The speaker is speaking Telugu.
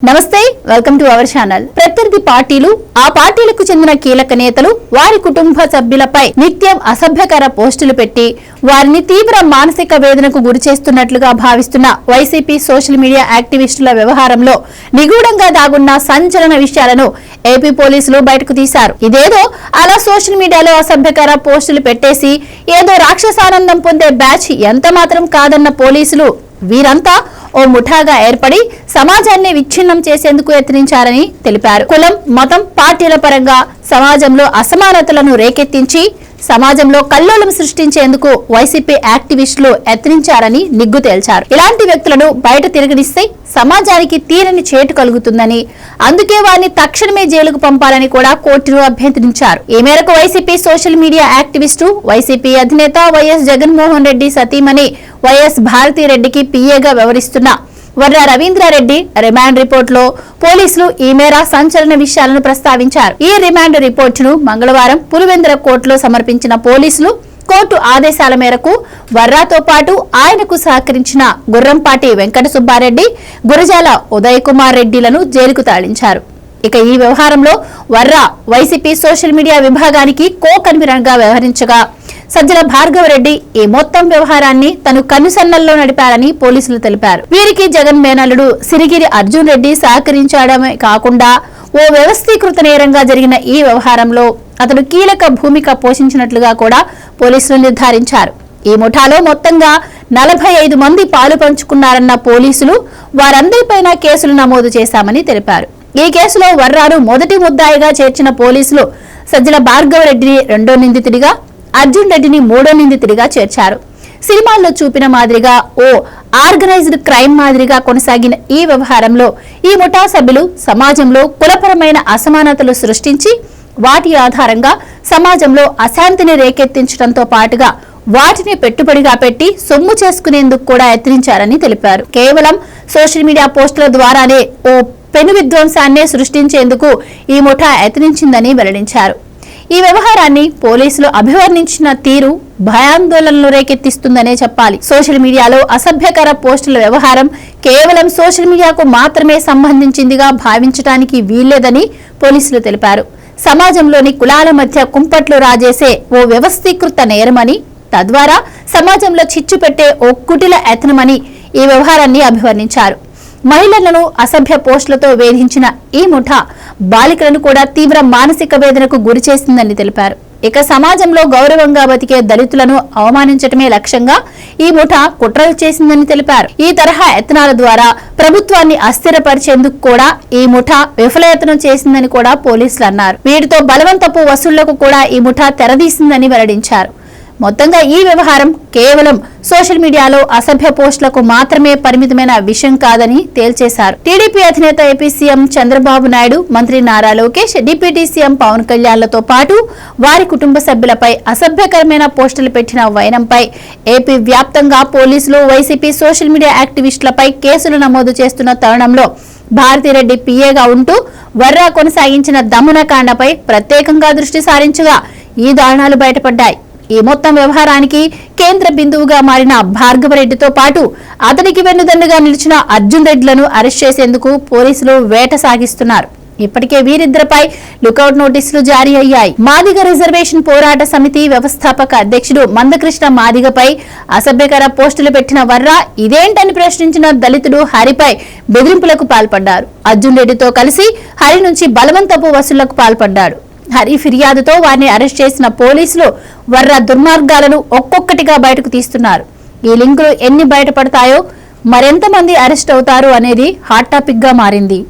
నమస్తే వెల్కమ్ టు అవర్ ఛానల్ ప్రత్యర్థి పార్టీలు ఆ పార్టీలకు చెందిన కీలక నేతలు వారి కుటుంబ సభ్యులపై నిత్యం అసభ్యకర పోస్టులు పెట్టి వారిని తీవ్ర మానసిక వేదనకు గురి చేస్తున్నట్లుగా భావిస్తున్న వైసీపీ సోషల్ మీడియా యాక్టివిస్టుల వ్యవహారంలో నిగూఢంగా దాగున్న సంచలన విషయాలను ఏపీ పోలీసులు బయటకు తీశారు. ఇదేదో అలా సోషల్ మీడియాలో అసభ్యకర పోస్టులు పెట్టేసి ఏదో రాక్షసానందం పొందే బ్యాచ్ ఎంత మాత్రం కాదన్న పోలీసులు వీరంతా ఓ ముఠాగా ఏర్పడి సమాజాన్ని విచ్ఛిన్నం చేసేందుకు యత్నించారని తెలిపారు. కులం మతం పార్టీల పరంగా సమాజంలో అసమానతలను రేకెత్తించి సమాజంలో కల్లోలం సృష్టించేందుకు వైసీపీ యాక్టివిస్టులు యత్నించారని నిగ్గు తేల్చారు. ఇలాంటి వ్యక్తులను బయట తిరగనిస్తే సమాజానికి తీరని చేటు కలుగుతుందని అందుకే వారిని తక్షణమే జైలుకు పంపాలని కూడా కోర్టును అభ్యర్థించారు. ఈ మేరకు YCP social media activist YCP అధినేత వైఎస్ జగన్మోహన్ రెడ్డి సతీమణి వైఎస్ భారతిరెడ్డికి పీఏగా వ్యవహరిస్తున్న వర్ర రవీంద్రారెడ్డి రిమాండ్ రిపోర్టులో పోలీసులు ఈ మేర సంచలన విషయాలను ప్రస్తావించారు. ఈ రిమాండ్ రిపోర్టును మంగళవారం పులివెందుల కోర్టులో సమర్పించిన పోలీసులు కోర్టు ఆదేశాల మేరకు వర్రాతో పాటు ఆయనకు సహకరించిన గుర్రంపాటి వెంకట సుబ్బారెడ్డి గురజాల ఉదయ్ కుమార్ రెడ్డిలను జైలుకు తరలించారు. ఇక ఈ వ్యవహారంలో వర్రా వైసీపీ సోషల్ మీడియా విభాగానికి కో కన్వీనర్గా వ్యవహరించగా సజ్జల భార్గవరెడ్డి ఈ మొత్తం వ్యవహారాన్ని తను కనుసన్నల్లో నడిపారని పోలీసులు తెలిపారు. వీరికి జగన్ మేనల్లుడు సిరిగిరి అర్జున్ రెడ్డి సహకరించడమే కాకుండా ఓ వ్యవస్థీకృత నేరంగా జరిగిన ఈ వ్యవహారంలో అతడు కీలక భూమిక పోషించినట్లుగా కూడా పోలీసులు నిర్ధారించారు. ఈ ముఠాలో మొత్తంగా నలభై ఐదు మంది పాలు పంచుకున్నారన్న పోలీసులు వారందరిపైన కేసులు నమోదు చేశామని తెలిపారు. ఈ కేసులో వర్రారు మొదటి ముద్దాయిగా చేర్చిన పోలీసులు సజ్జల భార్గవరెడ్డిని రెండో నిందితుడిగా అర్జున్ రెడ్డిని మూడో నిందితుడిగా చేర్చారు. సినిమాల్లో చూపిన మాదిరిగా ఓ ఆర్గనైజ్డ్ క్రైమ్ మాదిరిగా కొనసాగిన ఈ వ్యవహారంలో ఈ ముఠా సభ్యులు సమాజంలో కులపరమైన అసమానతలు సృష్టించి వాటి ఆధారంగా సమాజంలో అశాంతిని రేకెత్తించడంతో పాటుగా వాటిని పెట్టుబడిగా పెట్టి సొమ్ము చేసుకునేందుకు కూడా యత్నించారని తెలిపారు. కేవలం సోషల్ మీడియా పోస్టుల ద్వారానే ఓ పెను విధ్వంసాన్నే సృష్టించేందుకు ఈ ముఠా యత్నించిందని వెల్లడించారు. ఈ వ్యవహారాన్ని పోలీసులు అభివర్ణించిన తీరు భయాందోళనలు రేకెత్తిస్తుందనే చెప్పాలి. సోషల్ మీడియాలో అసభ్యకర పోస్టుల వ్యవహారం కేవలం సోషల్ మీడియాకు మాత్రమే సంబంధించిందిగా భావించడానికి వీల్లేదని పోలీసులు తెలిపారు. సమాజంలోని కులాల మధ్య కుంపట్లు రాజేసే ఓ వ్యవస్థీకృత నేరమని తద్వారా సమాజంలో చిచ్చు పెట్టే ఓ కుటిల యత్నమని ఈ వ్యవహారాన్ని అభివర్ణించారు. మహిళలను అసభ్య పోస్టులతో వేధించిన ఈ ముఠా బాలికలను కూడా తీవ్ర మానసిక వేదనకు గురి చేసిందని తెలిపారు. ఇక సమాజంలో గౌరవంగా బతికే దళితులను అవమానించటమే లక్ష్యంగా ఈ ముఠా కుట్రలు చేసిందని తెలిపారు. ఈ తరహా యత్నాల ద్వారా ప్రభుత్వాన్ని అస్థిరపరిచేందుకు కూడా ఈ ముఠా విఫలయత్నం చేసిందని కూడా పోలీసులు అన్నారు. వీటితో బలవంతపు వసూళ్ళకు కూడా ఈ ముఠా తెరదీసిందని వెల్లడించారు. మొత్తంగా ఈ వ్యవహారం కేవలం సోషల్ మీడియాలో అసభ్య పోస్టులకు మాత్రమే పరిమితమైన విషయం కాదని తేల్చేశారు. టీడీపీ అధినేత ఏపీ సీఎం చంద్రబాబు నాయుడు మంత్రి నారా లోకేష్ డిప్యూటీ సీఎం పవన్ కళ్యాణ్లతో పాటు వారి కుటుంబ సభ్యులపై అసభ్యకరమైన పోస్టులు పెట్టిన వైనంపై ఏపీ వ్యాప్తంగా పోలీసులు వైసీపీ సోషల్ మీడియా యాక్టివిస్టులపై కేసులు నమోదు చేస్తున్న తరుణంలో భారతిరెడ్డి పిఏగా ఉంటూ వర్రా కొనసాగించిన దమనకాండపై ప్రత్యేకంగా దృష్టి సారించగా ఈ దారుణాలు బయటపడ్డాయి. ఈ మొత్తం వ్యవహారానికి కేంద్ర బిందువుగా మారిన భార్గవరెడ్డితో పాటు అతనికి వెన్నుదన్నుగా నిలిచిన అర్జున్ రెడ్డిలను అరెస్ట్ చేసేందుకు పోలీసులు వేట సాగిస్తున్నారు. ఇప్పటికే వీరిద్దరిపై లుకౌట్ నోటీసులు జారీ అయ్యాయి. మాదిగ రిజర్వేషన్ పోరాట సమితి వ్యవస్థాపక అధ్యక్షుడు మందకృష్ణ మాదిగపై అసభ్యకర పోస్టులు పెట్టిన వర్రా ఇదేంటని ప్రశ్నించిన దళితుడు హరిపై బెదిరింపులకు పాల్పడ్డారు. అర్జున్ రెడ్డితో కలిసి హరి నుంచి బలవంతపు వసూళ్ళకు పాల్పడ్డాడు. హరి ఫిర్యాదుతో వారిని అరెస్ట్ చేసిన పోలీసులు వర్ర దుర్మార్గాలను ఒక్కొక్కటిగా బయటకు తీస్తున్నారు. ఈ లింకులు ఎన్ని బయటపడతాయో మరెంతమంది అరెస్ట్ అవుతారు అనేది హాట్ టాపిక్గా మారింది.